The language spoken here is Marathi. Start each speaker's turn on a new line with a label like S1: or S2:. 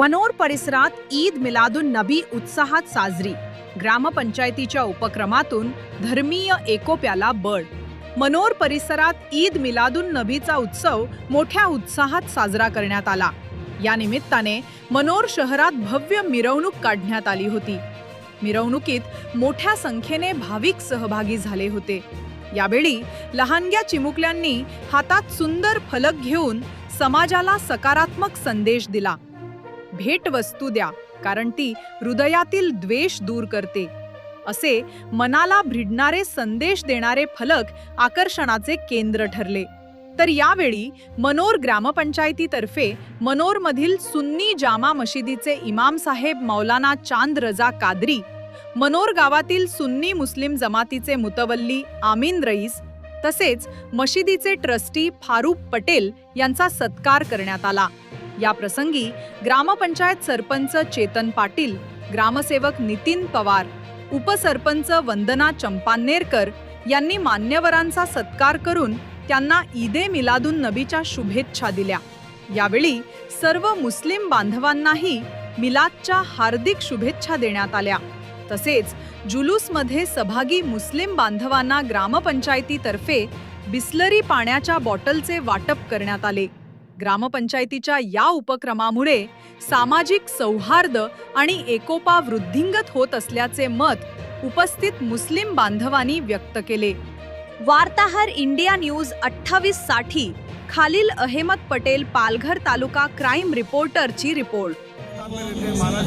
S1: मनोर परिसरात ईद मिलादुन नबी उत्साहात साजरी. ग्रामपंचायतीच्या उपक्रमातून धर्मीय एकोप्याला बळ. मनोर परिसरात ईद मिलादुन नबीचा उत्सव मोठ्या उत्साहात साजरा करण्यात आला. या निमित्ताने मनोर शहरात भव्य मिरवणूक काढण्यात आली होती. मिरवणुकीत मोठ्या संख्येने भाविक सहभागी झाले होते. यावेळी लहानग्या चिमुकल्यांनी हातात सुंदर फलक घेऊन समाजाला सकारात्मक संदेश दिला. भेटवस्तू द्या कारण ती हृदयातील द्वेष दूर करते. असे मनाला भिडणारे संदेश देणारे फलक आकर्षणाचे केंद्र ठरले. तर यावेळी मनोर ग्रामपंचायतीतर्फे मनोरमधील सुन्नी जामा मशिदीचे इमाम साहेब मौलाना चांद रजा कादरी मनोर गावातील सुन्नी मुस्लिम जमातीचे मुतवल्ली आमीन रईस तसेच मशिदीचे ट्रस्टी फारूक पटेल यांचा सत्कार करण्यात आला. या प्रसंगी ग्रामपंचायत सरपंच चेतन पाटील ग्रामसेवक नितीन पवार उपसरपंच वंदना चंपानेरकर यांनी मान्यवरांचा सत्कार करून त्यांना ईदे मिलादुन नबीच्या शुभेच्छा दिल्या. यावेळी सर्व मुस्लिम बांधवांनाही मिलादच्या हार्दिक शुभेच्छा देण्यात आल्या. तसेच जुलूसमध्ये सहभागी मुस्लिम बांधवांना ग्रामपंचायतीतर्फे बिस्लरी पाण्याच्या बॉटलचे वाटप करण्यात आले. ग्रामपंचायतीच्या या उपक्रमामुळे सामाजिक सौहार्द आणि एकोपा वृद्धिंगत होत असल्याचे मत उपस्थित मुस्लिम बांधवांनी व्यक्त केले. वार्ताहर इंडिया न्यूज अठ्ठावीससाठी खालील अहमद पटेल पालघर तालुका क्राईम रिपोर्टरची रिपोर्ट.
S2: महाराज